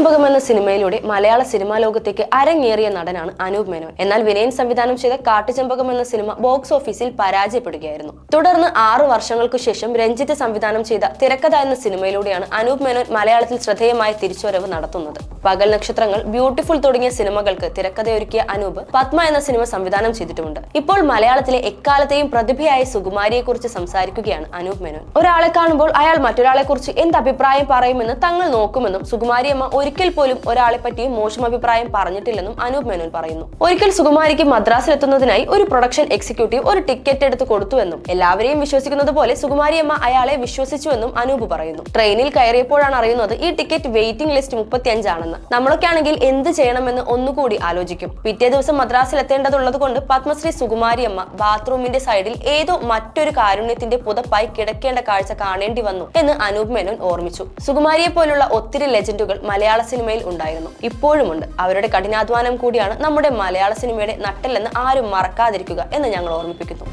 എന്ന സിനിമയിലൂടെ മലയാള സിനിമാ ലോകത്തേക്ക് അരങ്ങേറിയ നടനാണ് അനൂപ് മേനോൻ. എന്നാൽ വിനയൻ സംവിധാനം ചെയ്ത കാട്ടുചെമ്പകം എന്ന സിനിമ ബോക്സ് ഓഫീസിൽ പരാജയപ്പെടുകയായിരുന്നു. തുടർന്ന് ആറു വർഷങ്ങൾക്കു ശേഷം രഞ്ജിത്ത് സംവിധാനം ചെയ്ത തിരക്കഥ എന്ന സിനിമയിലൂടെയാണ് അനൂപ് മേനോൻ മലയാളത്തിൽ ശ്രദ്ധേയമായ തിരിച്ചുവരവ് നടത്തുന്നത്. പകൽ നക്ഷത്രങ്ങൾ ബ്യൂട്ടിഫുൾ തുടങ്ങിയ സിനിമകൾക്ക് തിരക്കഥയൊരുക്കിയ അനൂപ് പത്മ എന്ന സിനിമ സംവിധാനം ചെയ്തിട്ടുമുണ്ട്. ഇപ്പോൾ മലയാളത്തിലെ എക്കാലത്തെയും പ്രതിഭയായ സുകുമാരിയെ കുറിച്ച് സംസാരിക്കുകയാണ് അനൂപ് മേനോൻ. ഒരാളെ കാണുമ്പോൾ അയാൾ മറ്റൊരാളെ കുറിച്ച് എന്ത് അഭിപ്രായം പറയുമെന്ന് തങ്ങൾ നോക്കുമെന്നും സുകുമാരിയമ്മ ഒരിക്കൽ പോലും ഒരാളെ പറ്റി മോശം അഭിപ്രായം പറഞ്ഞിട്ടില്ലെന്നും അനൂപ് മേനോൻ പറയുന്നു. ഒരിക്കൽ സുകുമാരിക്ക് മദ്രാസിലെത്തുന്നതിനായി ഒരു പ്രൊഡക്ഷൻ എക്സിക്യൂട്ടീവ് ഒരു ടിക്കറ്റ് എടുത്ത് കൊടുത്തുവെന്നും എല്ലാവരെയും വിശ്വസിക്കുന്നത് പോലെ സുകുമാരിയമ്മ അയാളെ വിശ്വസിച്ചുവെന്നും അനൂപ് പറയുന്നു. ട്രെയിനിൽ കയറിയപ്പോഴാണ് അറിയുന്നത് ഈ ടിക്കറ്റ് വെയിറ്റിംഗ് ലിസ്റ്റ് മുപ്പത്തിയഞ്ചാണെന്ന്. നമ്മളൊക്കെ ആണെങ്കിൽ എന്ത് ചെയ്യണമെന്ന് ഒന്നുകൂടി ആലോചിക്കും. പിറ്റേ ദിവസം മദ്രാസിൽ എത്തേണ്ടതുള്ളത് കൊണ്ട് പത്മശ്രീ സുകുമാരിയമ്മ ബാത്റൂമിന്റെ സൈഡിൽ ഏതോ മറ്റൊരു കാരുണ്യത്തിന്റെ പുതപ്പായി കിടക്കേണ്ട കാഴ്ച കാണേണ്ടി വന്നു എന്ന് അനൂപ് മേനോൻ ഓർമ്മിച്ചു. സുകുമാരിയെ പോലുള്ള ഒത്തിരി ലെജൻഡുകൾ മലയാള സിനിമയിൽ ഉണ്ടായിരുന്നു. ഇപ്പോഴുമുണ്ട്. അവരുടെ കഠിനാധ്വാനം കൂടിയാണ് നമ്മുടെ മലയാള സിനിമയുടെ നട്ടല്ലെന്ന് ആരും മറക്കാതിരിക്കുക എന്ന് ഞങ്ങൾ ഓർമ്മിപ്പിക്കുന്നു.